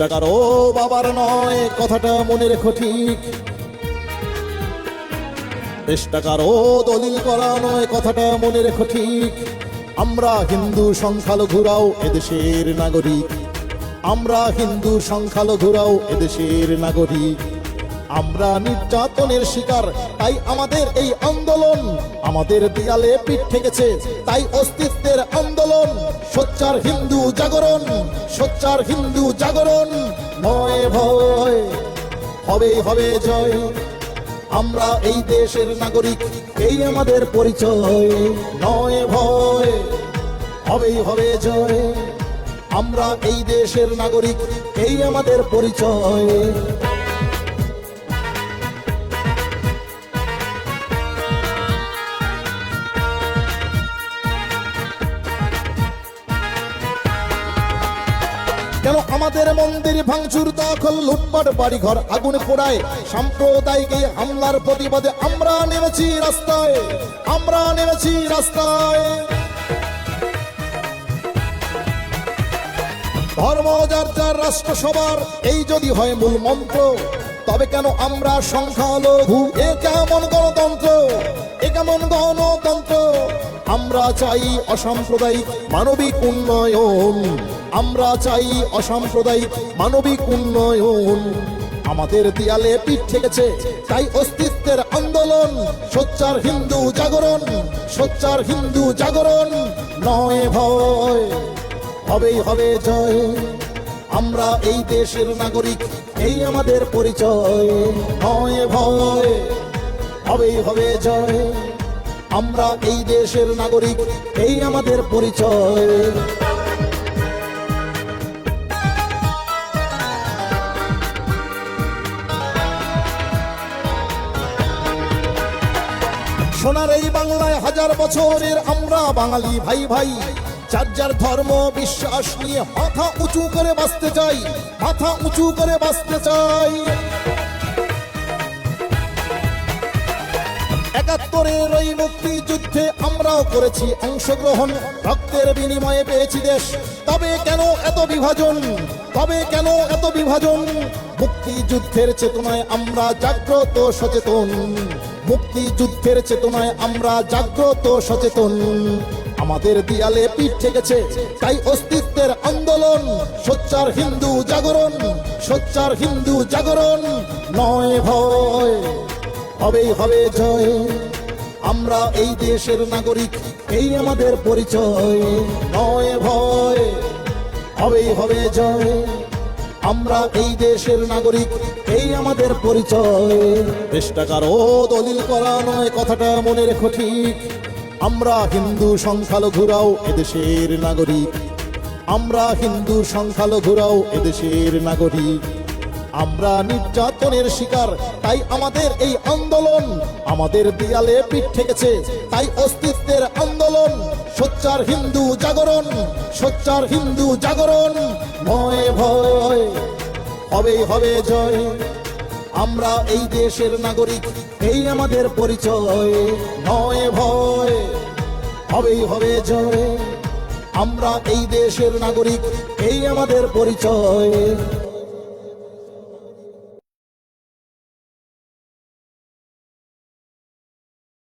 দেশটা কারও বাবার নয়, কথাটা মনে রেখো ঠিক। দেশটা কারও দলিল করা নয়, কথাটা মনে রেখো ঠিক। আমরা হিন্দু সংখ্যালঘুরাও এদেশের নাগরিক। আমরা হিন্দু সংখ্যালঘুরাও এদেশের নাগরিক। আমরা নির্যাতনের শিকার, তাই আমাদের এই আন্দোলন আমাদের দেয়ালে পিঠ ঠেকেছে, তাই অস্তিত্বের আন্দোলন, সোচ্চার হিন্দু জাগরণ, সোচ্চার হিন্দু জাগরণ, নয় ভয় হবে হবে জয়। আমরা এই দেশের নাগরিক, এই আমাদের পরিচয়, নয় ভয়, হবেই হবে জয়। আমরা এই দেশের নাগরিক, এই আমাদের পরিচয়। কেন আমাদের মন্দির ভাঙচুর দখল, লুটপাট, বাড়িঘর আগুন পোড়ায়। সাম্প্রদায়িক হামলার প্রতিবাদে আমরা নেমেছি রাস্তায়, আমরা নেমেছি রাস্তায়। ধর্ম যার যার রাষ্ট্র সবার, এই যদি হয় মূল মন্ত্র, তবে কেন আমরা সংখ্যালঘু? এ কেমন গণতন্ত্র? এ কেমন গণতন্ত্র? আমরা চাই অসাম্প্রদায়িক মানবিক উন্নয়ন। আমরা চাই অসাম্প্রদায়িক মানবিক উন্নয়ন। আমাদের দেয়ালে পিঠ ঠেকেছে, তাই অস্তিত্বের আন্দোলন, সোচ্চার হিন্দু জাগরণ, সোচ্চার হিন্দু জাগরণ নয় ভয়। হবেই হবে জয়। আমরা এই দেশের নাগরিক, এই আমাদের পরিচয় নয় ভয়। হবেই হবে জয়। আমরা এই দেশের নাগরিক, এই আমাদের পরিচয়। সোনার এই বাংলায় হাজার বছরের আমরা বাঙালি ভাই ভাই, যার যার ধর্ম, বিশ্বাস নিয়ে মাথা উঁচু করে বাঁচতে চাই, মাথা উঁচু করে বাঁচতে চাই। একাত্তরের ওই মুক্তিযুদ্ধে আমরাও করেছি অংশগ্রহণ, রক্তের বিনিময়ে পেয়েছি দেশ। তবে কেন এত বিভাজন? তবে কেন এত বিভাজন? মুক্তিযুদ্ধের চেতনায় আমরা জাগ্রত সচেতন। মুক্তিযুদ্ধের চেতনায় আমরা জাগ্রত সচেতন। আমাদের দেয়ালে পিঠ ঠেকেছে, তাই অস্তিত্বের আন্দোলন। সোচ্চার হিন্দু জাগরণ, সোচ্চার হিন্দু জাগরণ। নয় ভয়, হবেই হবে জয়। আমরা এই দেশের নাগরিক, এই আমাদের পরিচয়। নয় ভয়, হবেই হবে জয়। আমরা এই দেশের নাগরিক, এই আমাদের পরিচয়। দেশটা কারও দলিল করা নয়, কথাটা মনে রেখো ঠিক। আমরা হিন্দু সংখ্যালঘুরাও এদেশের নাগরিক। আমরা হিন্দু সংখ্যালঘুরাও এদেশের নাগরিক। আমরা নির্যাতনের শিকার, তাই আমাদের এই আন্দোলন আমাদের দেয়ালে পিঠ ঠেকেছে। তাই অস্তিত্বের আন্দোলন, সোচ্চার হিন্দু জাগরণ, সোচ্চার হিন্দু জাগরণ, ভয় ভয় হবেই হবে জয়। আমরা এই দেশের নাগরিক, এই আমাদের পরিচয়, নয় ভয় হবেই হবে জয়। আমরা এই দেশের নাগরিক, এই আমাদের পরিচয়।